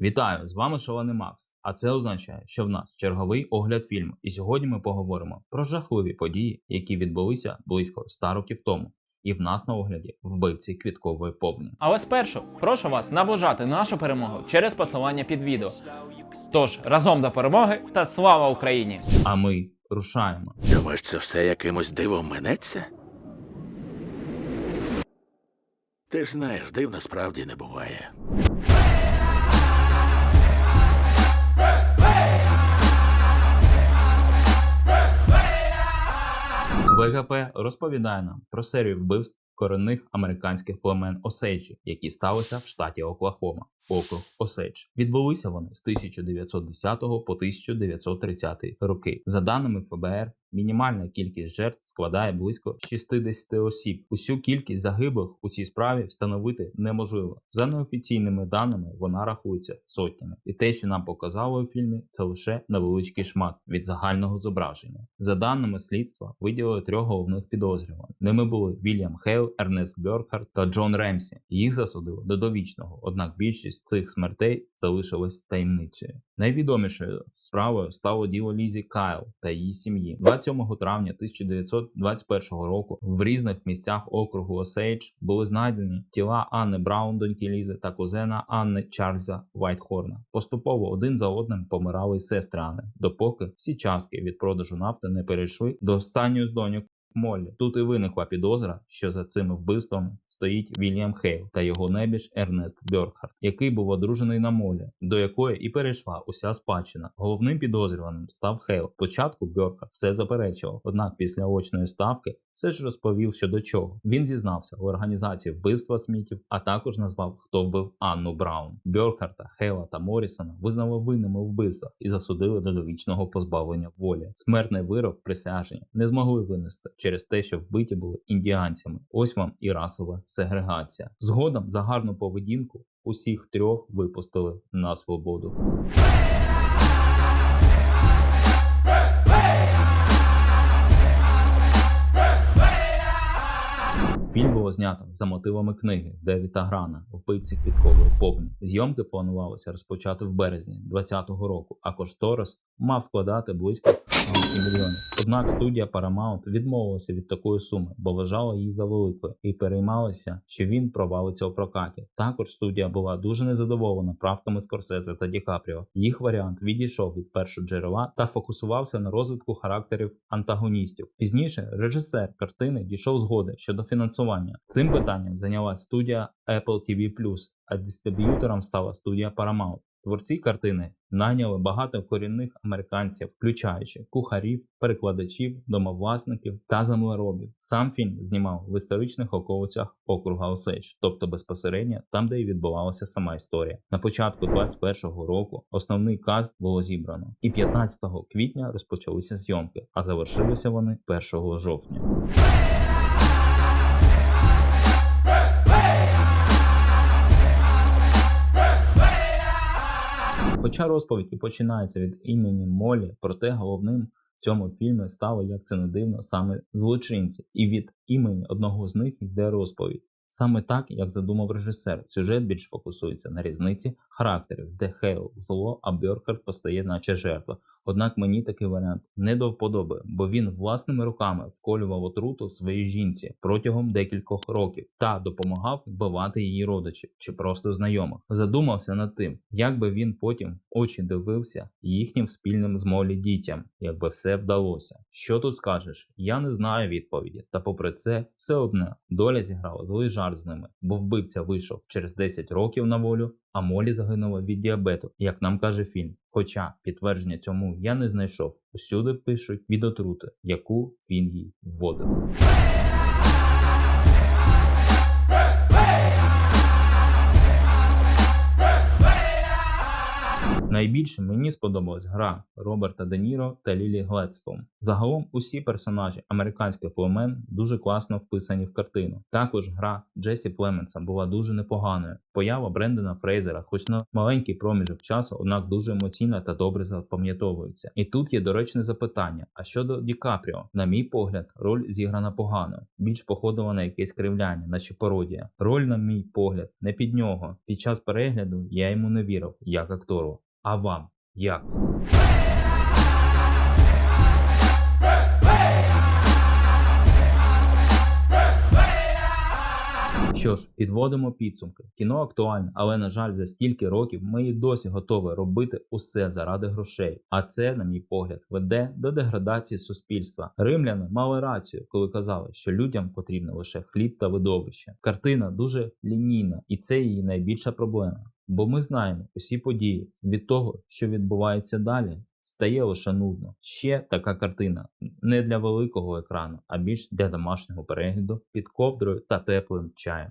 Вітаю! З вами Шаланий Макс. А це означає, що в нас черговий огляд фільму. І сьогодні ми поговоримо про жахливі події, які відбулися близько 100 років тому. І в нас на огляді вбивці квіткової повні. Але спершу прошу вас наближати нашу перемогу через посилання під відео. Тож разом до перемоги та слава Україні! А ми рушаємо. Думаєш, це все якимось дивом минеться? Ти ж знаєш, див насправді не буває. ВГП розповідає нам про серію вбивств корінних американських племен Осейджі, які сталися в штаті Оклахома, округ Осейдж. Відбулися вони з 1910 по 1930 роки. За даними ФБР, мінімальна кількість жертв складає близько 60 осіб. Усю кількість загиблих у цій справі встановити неможливо. За неофіційними даними вона рахується сотнями, і те, що нам показали у фільмі, це лише невеличкий шмат від загального зображення. За даними слідства, виділили трьох головних підозрюваних. Ними були Вільям Хейл, Ернест Бьоркхарт та Джон Ремсі. Їх засудили до довічного, однак більшість цих смертей залишилась таємницею. Найвідомішою справою стало діло Лізі Кайл та її сім'ї. 27 травня 1921 року в різних місцях округу Осейдж були знайдені тіла Анни Браун, доньки Лізи та кузена Анни Чарльза Вайтхорна. Поступово один за одним помирали й сестри Анни, допоки всі частки від продажу нафти не перейшли до останньої з доньок Моллі. Тут і виникла підозра, що за цими вбивствами стоїть Вільям Хейл та його небіж Ернест Бьоркхарт, який був одружений на Моллі, до якої і перейшла уся спадщина. Головним підозрюваним став Хейл. Спочатку Бьоркхарт все заперечував, однак після очної ставки все ж розповів щодо чого. Він зізнався в організації вбивства Смітів, а також назвав, хто вбив Анну Браун. Бьоркхарта, Хейла та Морісона визнали винними у вбивствах і засудили до довічного позбавлення волі. Смертний вирок присяжні не змогли винести через те, що вбиті були індіанцями. Ось вам і расова сегрегація. Згодом за гарну поведінку усіх трьох випустили на свободу. Фільм було знято за мотивами книги Девіта Грана Вбивці квіткової повні. Зйомки планувалося розпочати в березні 2020 року, а кошторис мав складати близько 200 мільйонів. Однак студія Paramount відмовилася від такої суми, бо вважала її за великою і переймалася, що він провалиться у прокаті. Також студія була дуже незадоволена правками Скорсезе та Ді Капріо. Їх варіант відійшов від першого джерела та фокусувався на розвитку характерів антагоністів. Пізніше режисер картини дійшов згоди щодо фінансування. Цим питанням зайнялась студія Apple TV+, а дистриб'ютором стала студія Paramount. Творці картини найняли багато корінних американців, включаючи кухарів, перекладачів, домовласників та землеробів. Сам фільм знімав в історичних околицях округа Осейдж, тобто безпосередньо там, де і відбувалася сама історія. На початку 21-го року основний каст було зібрано, і 15 квітня розпочалися зйомки, а завершилися вони 1 жовтня. Хоча розповідь і починається від імені Молі, проте головним в цьому фільмі стало, як це не дивно, саме злочинці, і від імені одного з них йде розповідь. Саме так, як задумав режисер, сюжет більш фокусується на різниці характерів, де Хейл зло, а Бьоркер постає наче жертва. Однак мені такий варіант не до вподоби, бо він власними руками вколював отруту своїй жінці протягом декількох років та допомагав вбивати її родичів чи просто знайомих. Задумався над тим, як би він потім очі дивився їхнім спільним з Молі дітям, якби все вдалося. Що тут скажеш? Я не знаю відповіді. Та попри це, все одне доля зіграла злий жарт з ними, бо вбивця вийшов через 10 років на волю, а Молі загинула від діабету, як нам каже фільм. Хоча підтвердження цьому я не знайшов. Усюди пишуть від отрути, яку він їй вводив. Найбільше мені сподобалась гра Роберта Де Ніро та Лілі Гледстоун. Загалом усі персонажі американських племен дуже класно вписані в картину. Також гра Джесі Племенса була дуже непоганою. Поява Брендона Фрейзера, хоч на маленький проміжок часу, однак дуже емоційна та добре запам'ятовується. І тут є доречне запитання: а щодо Ді Капріо, на мій погляд, роль зіграна погано, більш походила на якесь кривляння, наче пародія. Роль, на мій погляд, не під нього. Під час перегляду я йому не вірив як актору. А вам як? Що ж, підводимо підсумки. Кіно актуальне, але на жаль, за стільки років ми і досі готові робити усе заради грошей. А це, на мій погляд, веде до деградації суспільства. Римляни мали рацію, коли казали, що людям потрібно лише хліб та видовище. Картина дуже лінійна, і це її найбільша проблема. Бо ми знаємо усі події від того, що відбувається далі. Стає лише нудно. Ще така картина не для великого екрану, а більш для домашнього перегляду під ковдрою та теплим чаєм.